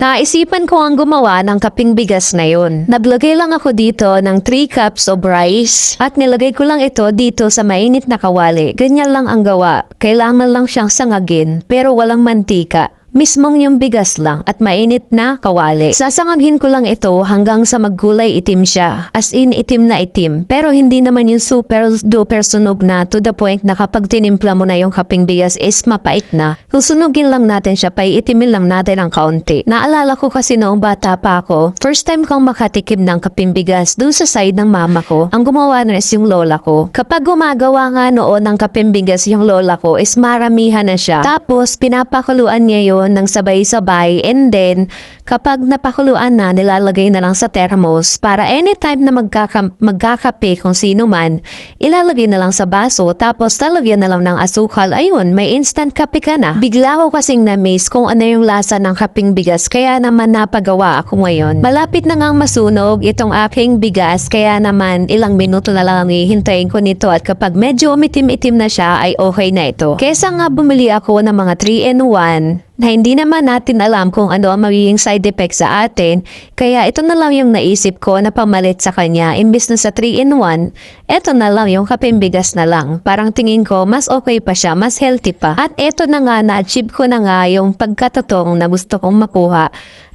Naisipan ko ang gumawa ng kaping bigas na yun. Naglagay lang ako dito ng 3 cups of rice at nilagay ko lang ito dito sa mainit na kawali. Ganyan lang ang gawa. Kailangan lang siyang sangagin pero walang mantika. Mismong yung bigas lang at mainit na kawali. Sasangagin ko lang ito hanggang sa maggulay itim siya. As in itim na itim. Pero hindi naman yung super duper sunog na to the point na kapag tinimpla mo na yung kaping bigas is mapait na. Susunugin lang natin siya, paitimin lang natin ang kaunti. Naalala ko kasi noong bata pa ako, first time kong makatikim ng kaping bigas doon sa side ng mama ko. Ang gumawa na is yung lola ko. Kapag gumagawa nga noon ng kaping bigas yung lola ko is maramihan na siya. Tapos pinapakuluan niya yun ng sabay-sabay and then kapag napakuluan na nilalagay na lang sa thermos para anytime na magkaka magkakape kung sino man ilalagay na lang sa baso tapos lalagyan na lang ng asukal. Ayun may instant kape ka na. Bigla ko kasing na-miss kung ano yung lasa ng kaping bigas kaya naman napagawa ako ngayon. Malapit na ngang masunog itong aking bigas kaya naman ilang minuto na lang hihintayin ko nito at kapag medyo umitim-itim na siya ay okay na ito. Kesa nga bumili ako ng mga 3 in 1 na hindi naman natin alam kung ano ang magiging side effect sa atin. Kaya ito na lang yung naisip ko na pamalit sa kanya. Imbis na sa 3-in-1, ito na lang yung kapimbigas na lang. Parang tingin ko, mas okay pa siya, mas healthy pa. At ito na nga, na-achieve ko na nga yung pagkatotong na gusto kong makuha.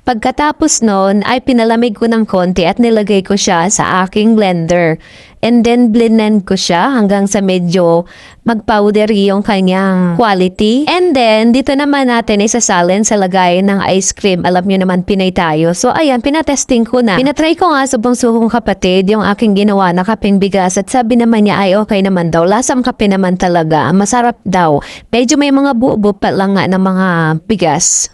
Pagkatapos noon ay pinalamig ko ng konti at nilagay ko siya sa aking blender. And then blend ko siya hanggang sa medyo mag-powdery yung kanyang quality. And then dito naman natin isasalin sa lagay ng ice cream. Alam nyo naman Pinay tayo. So ayan, pinatesting ko na. Pinatry ko nga sa bungso kong kapatid yung aking ginawa na kaping bigas at sabi naman niya ay okay naman daw. Lasang kape naman talaga. Masarap daw. Medyo may mga buo-buo pa lang nga ng mga bigas.